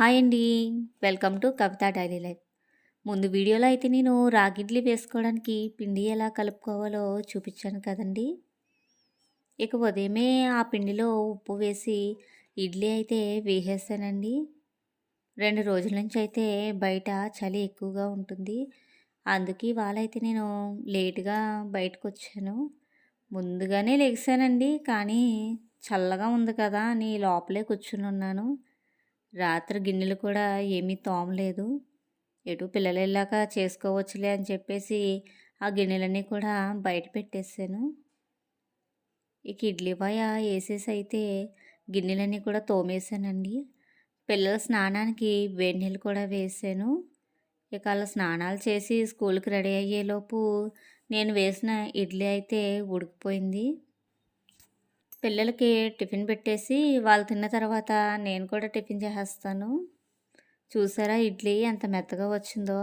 Hi అండి. Welcome to Kavitha daily life. ముందు వీడియోలో అయితే నేను రాగిడ్లీ వేసుకోవడానికి పిండి ఎలా కలుపుకోవాలో చూపించాను కదండి. ఇక ఉదయమే ఆ పిండిలో ఉప్పు వేసి ఇడ్లీ అయితే వేసేసానండి. రెండు రోజుల నుంచి అయితే బయట చలి ఎక్కువగా ఉంటుంది. అందుకే ఇవాళ అయితే నేను లేటుగా బయటకు వచ్చాను. ముందుగానే లెగిసానండి కానీ చల్లగా ఉంది కదా అని లోపలే కూర్చుని ఉన్నాను. రాత్రి గిన్నెలు కూడా ఏమీ తోమలేదు. ఎటు పిల్లలు వెళ్ళాక చేసుకోవచ్చులే అని చెప్పేసి ఆ గిన్నెలన్నీ కూడా బయట పెట్టేసాను ఇక ఇడ్లీ పాయ వేసేసి అయితే గిన్నెలన్నీ కూడా తోమేసానండి పిల్లల స్నానానికి వేడి నీళ్ళు కూడా వేసాను. ఇక అలా స్నానాలు చేసి స్కూల్కి రెడీ అయ్యేలోపు నేను వేసిన ఇడ్లీ అయితే ఉడికిపోయింది. పిల్లలకి టిఫిన్ పెట్టేసి వాళ్ళు తిన్న తర్వాత నేను కూడా టిఫిన్ చేసేస్తాను. చూసారా ఇడ్లీ ఎంత మెత్తగా వచ్చిందో?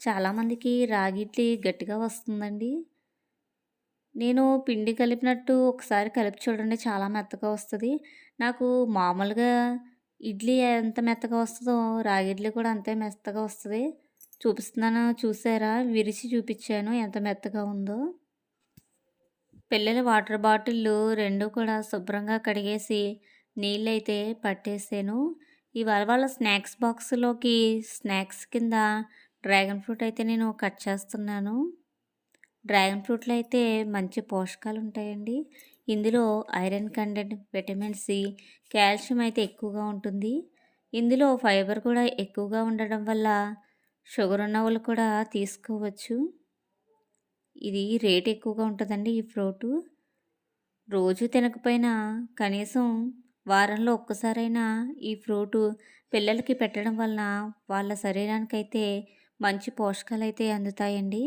చాలామందికి రాగి ఇడ్లీ గట్టిగా వస్తుందండి. నేను పిండి కలిపినట్టు ఒకసారి కలిపి చూడండి చాలా మెత్తగా వస్తుంది. నాకు మామూలుగా ఇడ్లీ ఎంత మెత్తగా వస్తుందో రాగి ఇడ్లీ కూడా అంతే మెత్తగా వస్తుంది. చూపిస్తున్నాను చూసారా? విరిచి చూపించాను ఎంత మెత్తగా ఉందో. పిల్లల వాటర్ బాటిళ్ళు రెండు కూడా శుభ్రంగా కడిగేసి నీళ్ళైతే పట్టేసాను. ఇవాళ వాళ్ళ స్నాక్స్ బాక్స్లోకి స్నాక్స్ కింద డ్రాగన్ ఫ్రూట్ అయితే నేను కట్ చేస్తున్నాను. డ్రాగన్ ఫ్రూట్లో అయితే మంచి పోషకాలు ఉంటాయండి. ఇందులో iron content vitamin C calcium అయితే ఎక్కువగా ఉంటుంది. ఇందులో ఫైబర్ కూడా ఎక్కువగా ఉండడం వల్ల షుగర్ ఉన్న వాళ్ళు కూడా తీసుకోవచ్చు. ఇది రేట్ ఎక్కువగా ఉంటుందండి ఈ ఫ్రూటు. రోజు తినకపోయినా కనీసం వారంలో ఒక్కసారైనా ఈ ఫ్రూటు పిల్లలకి పెట్టడం వలన వాళ్ళ శరీరానికైతే మంచి పోషకాలు అయితే అందుతాయండి.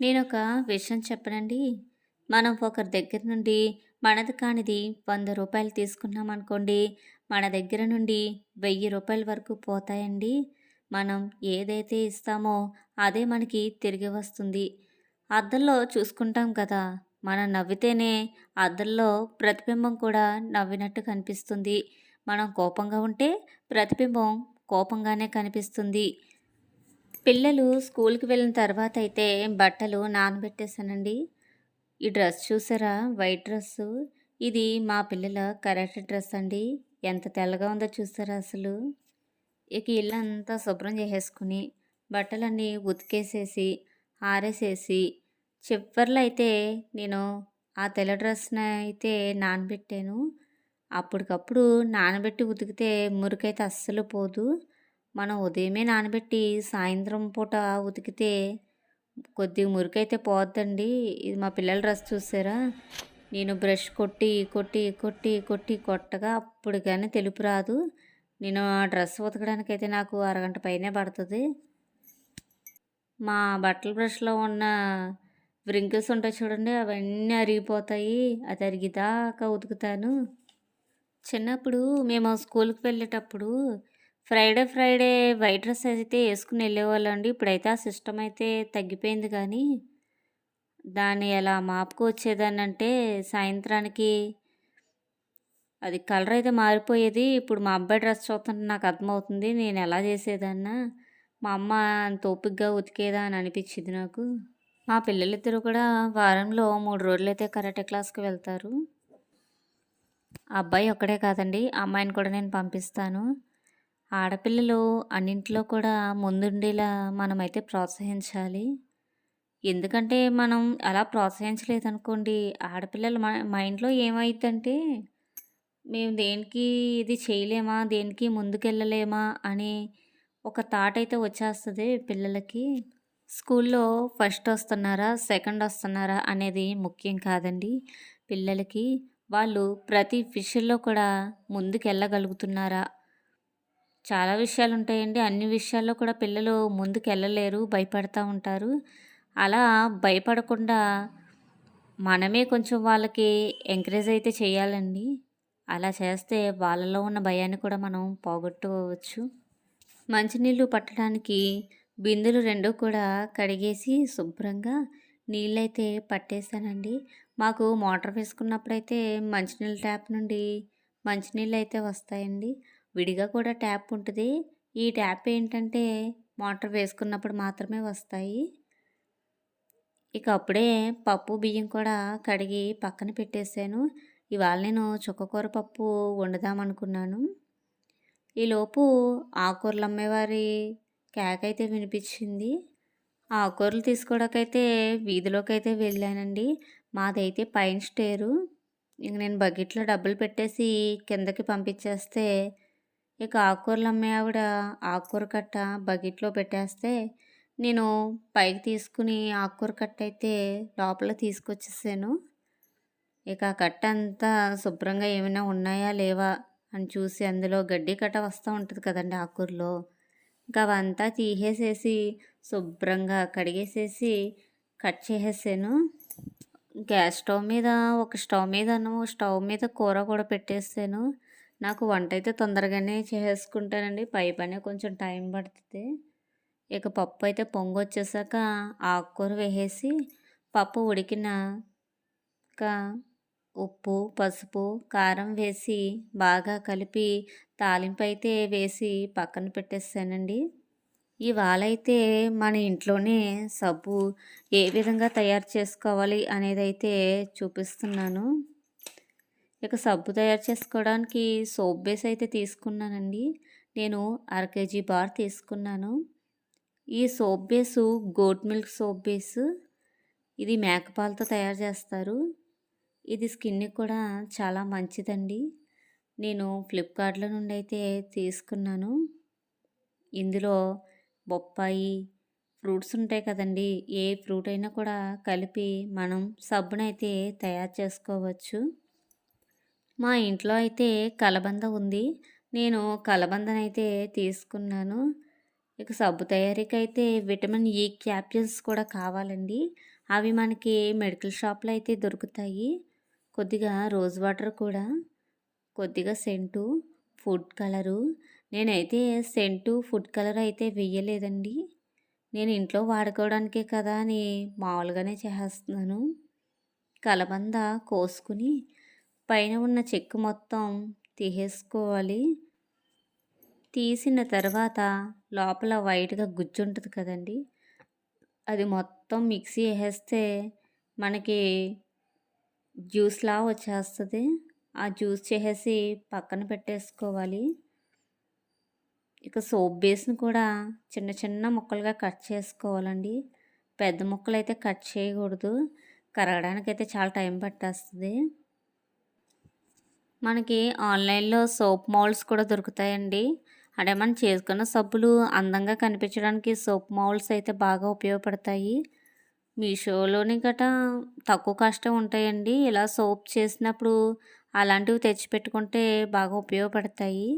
నేను ఒక విషయం చెప్పనండి. మనం ఒకరి దగ్గర నుండి మనది కానిది వంద రూపాయలు తీసుకున్నాం అనుకోండి మన దగ్గర నుండి వెయ్యి రూపాయల వరకు పోతాయండి. మనం ఏదైతే ఇస్తామో అదే మనకి తిరిగి వస్తుంది. అద్దంలో చూసుకుంటాం కదా. మనం నవ్వితేనే అద్దంలో ప్రతిబింబం కూడా నవ్వినట్టు కనిపిస్తుంది. మనం కోపంగా ఉంటే ప్రతిబింబం కోపంగానే కనిపిస్తుంది. పిల్లలు స్కూల్కి వెళ్ళిన తర్వాత అయితే బట్టలు నానబెట్టేశానండి. ఈ డ్రెస్ చూసారా? వైట్ డ్రెస్సు ఇది మా పిల్లల కరెక్ట్ డ్రెస్ అండి. ఎంత తెల్లగా ఉందో చూసారా అసలు? ఇక ఇల్లు అంతా శుభ్రం చేసేసుకుని బట్టలన్నీ ఉతికేసేసి ఆరేసేసి చివర్లో అయితే నేను ఆ తెల్ల డ్రెస్ని అయితే నానబెట్టాను. అప్పటికప్పుడు నానబెట్టి ఉతికితే మురికైతే అస్సలు పోదు. మనం ఉదయమే నానబెట్టి సాయంత్రం పూట ఉతికితే కొద్దిగా మురికైతే పోద్దండి. ఇది మా పిల్లల డ్రెస్ చూసారా? నేను బ్రష్ కొట్టి కొట్టి కొట్టి కొట్టి కొట్టగా అప్పుడు కానీ తెలుపు రాదు. నేను ఆ డ్రెస్ ఉతకడానికైతే నాకు అరగంట పైనే పడుతుంది. మా బట్టల బ్రష్లో ఉన్న వ్రింకిల్స్ ఉంటాయి చూడండి అవన్నీ అరిగిపోతాయి. అది అరిగిదాకా ఉతుకుతాను. చిన్నప్పుడు మేము స్కూల్కి వెళ్ళేటప్పుడు ఫ్రైడే ఫ్రైడే వైట్ డ్రెస్ అయితే వేసుకుని వెళ్ళేవాళ్ళండి అండి. ఇప్పుడైతే ఆ సిస్టమ్ అయితే తగ్గిపోయింది కానీ దాన్ని ఎలా మాపుకు వచ్చేదాన్ని అంటే సాయంత్రానికి అది కలర్ అయితే మారిపోయేది. ఇప్పుడు మా అబ్బాయి డ్రెస్ చూస్తుంటే నాకు అర్థమవుతుంది నేను ఎలా చేసేదన్నా. మా అమ్మ అంత ఓపికగా ఉతికేదా అని అనిపించింది నాకు. మా పిల్లలిద్దరూ కూడా వారంలో మూడు రోజులైతే కరాటే క్లాస్కి వెళ్తారు. అబ్బాయి ఒక్కడే కాదండి అమ్మాయిని కూడా నేను పంపిస్తాను. ఆడపిల్లలు అన్నింట్లో కూడా ముందుండేలా మనమైతే ప్రోత్సహించాలి. ఎందుకంటే మనం అలా ప్రోత్సహించలేదనుకోండి ఆడపిల్లల మైండ్లో ఏమైందంటే మేము దేనికి ఇది చేయలేమా దేనికి ముందుకెళ్ళలేమా అని ఒక థాట్ అయితే వచ్చేస్తుంది పిల్లలకి. స్కూల్లో ఫస్ట్ వస్తున్నారా సెకండ్ వస్తున్నారా అనేది ముఖ్యం కాదండి. పిల్లలకి వాళ్ళు ప్రతి విషయంలో కూడా ముందుకెళ్ళగలుగుతున్నారా? చాలా విషయాలు ఉంటాయండి అన్ని విషయాల్లో కూడా పిల్లలు ముందుకెళ్ళలేరు భయపడతా ఉంటారు. అలా భయపడకుండా మనమే కొంచెం వాళ్ళకి ఎంకరేజ్ అయితే చేయాలండి. అలా చేస్తే వాళ్ళలో ఉన్న భయాన్ని కూడా మనం పోగొట్టుకోవచ్చు. మంచినీళ్ళు పట్టడానికి బిందెలు రెండు కూడా కడిగేసి శుభ్రంగా నీళ్ళైతే పట్టేశానండి. మాకు మోటార్ వేసుకున్నప్పుడైతే మంచినీళ్ళ ట్యాప్ నుండి మంచినీళ్ళు అయితే వస్తాయండి. విడిగా కూడా ట్యాప్ ఉంటుంది. ఈ ట్యాప్ ఏంటంటే మోటార్ వేసుకున్నప్పుడు మాత్రమే వస్తాయి. ఇక అప్పుడే పప్పు బియ్యం కూడా కడిగి పక్కన పెట్టేశాను. ఇవాళ నేను చుక్కకూర పప్పు వండుదామనుకున్నాను. ఈలోపు ఆకుకూరలు అమ్మేవారి కేకైతే అయితే వినిపించింది. ఆకుకూరలు తీసుకోవడానికైతే వీధిలోకి అయితే వెళ్ళానండి. మాదైతే పైన స్టేరు. ఇంక నేను బకెట్లో డబ్బులు పెట్టేసి కిందకి పంపించేస్తే ఇక ఆకుకూరలు అమ్మే ఆవిడ ఆకుకూర కట్ట బకెట్లో పెట్టేస్తే నేను పైకి తీసుకుని ఆకుకూర కట్ట అయితే లోపల తీసుకొచ్చేసాను. ఇక ఆ కట్ట అంతా శుభ్రంగా ఏమైనా ఉన్నాయా లేవా అని చూసి అందులో గడ్డి కట్ట వస్తూ ఉంటుంది కదండి ఆకుకూరలో ఇంకా అవంతా తీసేసేసి శుభ్రంగా కడిగేసేసి కట్ చేసేసాను. గ్యాస్ స్టవ్ మీద ఒక స్టవ్ మీదను స్టవ్ మీద కూర కూడా పెట్టేసాను. నాకు వంట అయితే తొందరగానే చేసుకుంటానండి. పై పనే కొంచెం టైం పడుతుంది. ఇక పప్పు అయితే పొంగు వచ్చేసాక ఆకుకూర వేసేసి పప్పు ఉడికిన ఇంకా ఉప్పు పసుపు కారం వేసి బాగా కలిపి తాలింపు అయితే వేసి పక్కన పెట్టేసానండి ఇవాళైతే మన ఇంట్లోనే సబ్బు ఏ విధంగా తయారు చేసుకోవాలి అనేది అయితే చూపిస్తున్నాను. ఇక సబ్బు తయారు చేసుకోవడానికి సోప్ బేస్ అయితే తీసుకున్నానండి. నేను అర కేజీ బార్ తీసుకున్నాను. ఈ soap base goat milk soap base. ఇది మేకపాలతో తయారు చేస్తారు. ఇది స్కిన్కి కూడా చాలా మంచిదండి. నేను ఫ్లిప్కార్ట్లో నుండి అయితే తీసుకున్నాను. ఇందులో బొప్పాయి ఫ్రూట్స్ ఉంటాయి కదండి. ఏ ఫ్రూట్ అయినా కూడా కలిపి మనం సబ్బునైతే తయారు చేసుకోవచ్చు. మా ఇంట్లో అయితే కలబంద ఉంది. నేను కలబందనైతే తీసుకున్నాను. ఇక సబ్బు తయారీకి అయితే విటమిన్ ఈ క్యాప్యూల్స్ కూడా కావాలండి. అవి మనకి మెడికల్ షాప్లో అయితే దొరుకుతాయి. కొద్దిగా రోజ్ వాటర్ కూడా కొద్దిగా సెంటు ఫుడ్ కలరు. నేనైతే సెంటు ఫుడ్ కలర్ అయితే వెయ్యలేదండి. నేను ఇంట్లో వాడుకోవడానికే కదా అని మామూలుగానే చేస్తున్నాను. కలబంద కోసుకుని పైన ఉన్న చెక్కు మొత్తం తీసేసుకోవాలి. తీసిన తర్వాత లోపల వైట్గా గుజ్జు ఉంటుంది కదండి. అది మొత్తం మిక్సీ వేసేస్తే మనకి జ్యూస్లా వచ్చేస్తుంది. ఆ జ్యూస్ చేసేసి పక్కన పెట్టేసుకోవాలి. ఇక సోప్ బేస్ని కూడా చిన్న చిన్న ముక్కలుగా కట్ చేసుకోవాలండి. పెద్ద ముక్కలు అయితే కట్ చేయకూడదు. కరగడానికి అయితే చాలా టైం పట్టేస్తుంది. మనకి ఆన్లైన్లో సోప్ మౌల్డ్స్ కూడా దొరుకుతాయండి. అంటే మనం చేసుకున్న సబ్బులు అందంగా కనిపించడానికి సోప్ మౌల్డ్స్ అయితే బాగా ఉపయోగపడతాయి. మీషోలోని గట తక్కువ కష్టం ఉంటాయండి. ఇలా సోప్ చేసినప్పుడు అలాంటివి తెచ్చిపెట్టుకుంటే బాగా ఉపయోగపడతాయి.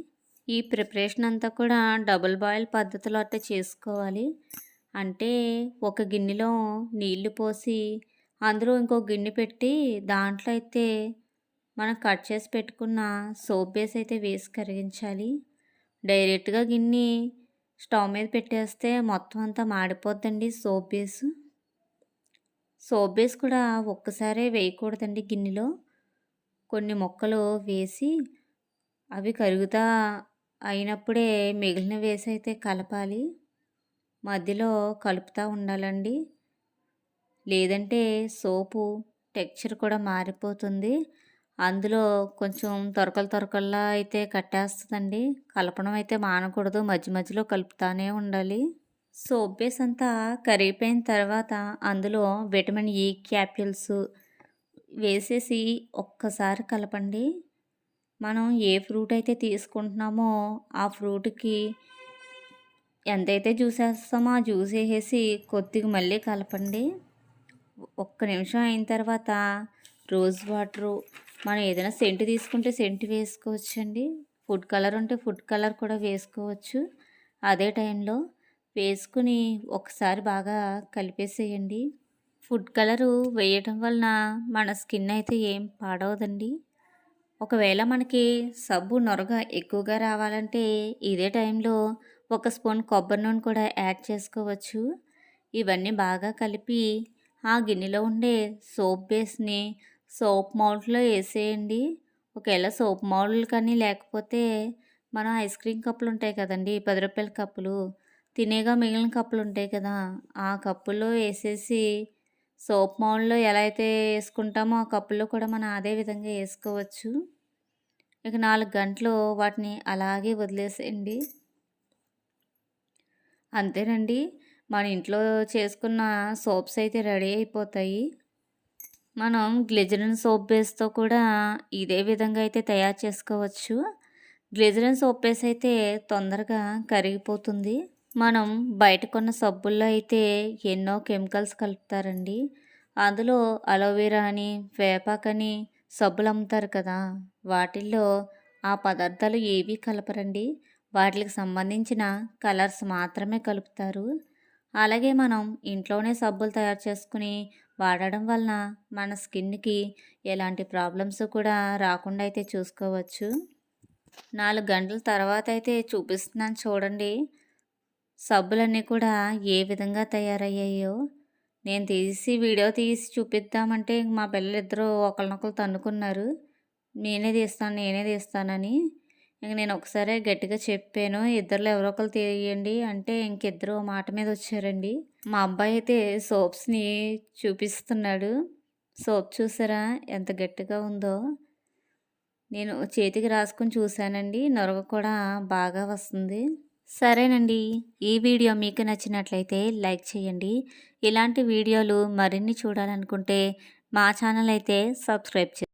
ఈ ప్రిపరేషన్ అంతా కూడా డబుల్ బాయిల్ పద్ధతిలో అయితే చేసుకోవాలి. అంటే ఒక గిన్నెలో నీళ్ళు పోసి అందులో ఇంకో గిన్నె పెట్టి దాంట్లో అయితే మనం కట్ చేసి పెట్టుకున్న సోప్ బేస్ అయితే వేసి కరిగించాలి. డైరెక్ట్గా గిన్నె స్టవ్ మీద పెట్టేస్తే మొత్తం అంతా మాడిపోద్దండి సోప్ బేసు. సోప్ బేస్ కూడా ఒక్కసారే వేయకూడదండి గిన్నెలో. కొన్ని మొక్కలు వేసి అవి కరుగుతా అయినప్పుడే మిగిలిన వేసి అయితే కలపాలి. మధ్యలో కలుపుతూ ఉండాలండి. లేదంటే సోపు టెక్చర్ కూడా మారిపోతుంది. అందులో కొంచెం తొరకలు తొరకల్లా అయితే కట్టేస్తుందండి. కలపడం అయితే మానకూడదు. మధ్య మధ్యలో కలుపుతానే ఉండాలి. సోప్ బేస్ అంతా కరిగిపోయిన తర్వాత అందులో విటమిన్ e, ఈ క్యాప్యూల్స్ వేసేసి ఒక్కసారి కలపండి. మనం ఏ ఫ్రూట్ అయితే తీసుకుంటున్నామో ఆ ఫ్రూట్కి ఎంతైతే జ్యూస్ వేస్తామో ఆ జ్యూస్ వేసేసి కొద్దిగా మళ్ళీ కలపండి. ఒక్క నిమిషం అయిన తర్వాత రోజ్ వాటరు మనం ఏదైనా సెంటు తీసుకుంటే సెంటు వేసుకోవచ్చండి. ఫుడ్ కలర్ ఉంటే ఫుడ్ కలర్ కూడా వేసుకోవచ్చు. అదే టైంలో వేసుకుని ఒకసారి బాగా కలిపేసేయండి ఫుడ్ కలరు వేయటం వలన మన స్కిన్ అయితే ఏం పాడవదండి ఒకవేళ మనకి సబ్బు నొరగ ఎక్కువగా రావాలంటే ఇదే టైంలో ఒక స్పూన్ కొబ్బరి నూనె కూడా యాడ్ చేసుకోవచ్చు ఇవన్నీ బాగా కలిపి ఆ గిన్నెలో ఉండే సోప్ బేస్ని సోప్ మౌల్డ్లో వేసేయండి ఒకవేళ సోప్ మౌల్డ్ కానీ లేకపోతే మనం ఐస్ క్రీమ్ కప్పులు ఉంటాయి కదండీ! పది రూపాయల కప్పులు. తినేగా మిగిలిన కప్పులు ఉంటాయి కదా! ఆ కప్పులో వేసేసి సోప్ మౌన్లో ఎలా అయితే వేసుకుంటామో ఆ కప్పులో కూడా మనం అదే విధంగా వేసుకోవచ్చు ఇక నాలుగు గంటలు వాటిని అలాగే వదిలేసేయండి. అంతేనండి. మన ఇంట్లో చేసుకున్న సోప్స్ అయితే రెడీ అయిపోతాయి. మనం గ్లిజరిన్ సోప్ బేస్‌తో కూడా ఇదే విధంగా అయితే తయారు చేసుకోవచ్చు. గ్లిజరిన్ సోప్ బేస్ అయితే తొందరగా కరిగిపోతుంది. మనం బయట కొన్న సబ్బుల్లో అయితే ఎన్నో కెమికల్స్ కలుపుతారండి. అందులో అలోవెరా అని, వేపాకని సబ్బులు అమ్ముతారు కదా! వాటిల్లో ఆ పదార్థాలు ఏవి కలపరండి. వాటికి సంబంధించిన కలర్స్ మాత్రమే కలుపుతారు. అలాగే మనం ఇంట్లోనే సబ్బులు తయారు చేసుకుని వాడడం వలన మన స్కిన్‌కి ఎలాంటి ప్రాబ్లమ్స్ కూడా రాకుండా అయితే చూసుకోవచ్చు. నాలుగు గంటల తర్వాత అయితే చూపిస్తున్నాను చూడండి. సబ్బులన్నీ కూడా ఏ విధంగా తయారయ్యాయో. నేను తీసి వీడియో తీసి చూపిద్దామంటే మా పిల్లలిద్దరూ ఒకరినొకరు తన్నుకున్నారు. నేనే తీస్తాను, నేనే తీస్తానని. ఇంక నేను ఒకసారే గట్టిగా చెప్పాను. ఇద్దరులో ఎవరో ఒకరు తీయండి అంటే ఇంక ఇద్దరు మాట మీద వచ్చారండి. మా అబ్బాయి అయితే సోప్స్‌ని చూపిస్తున్నాడు. సోప్ చూసారా ఎంత గట్టిగా ఉందో. నేను చేతికి రాసుకొని చూశానండి నొరగ కూడా బాగా వస్తుంది. సరేనండి. ఈ వీడియో మీకు నచ్చినట్లయితే లైక్ చేయండి. ఇలాంటి వీడియోలు మరిన్ని చూడాలనుకుంటే మా ఛానల్ అయితే సబ్స్క్రైబ్ చే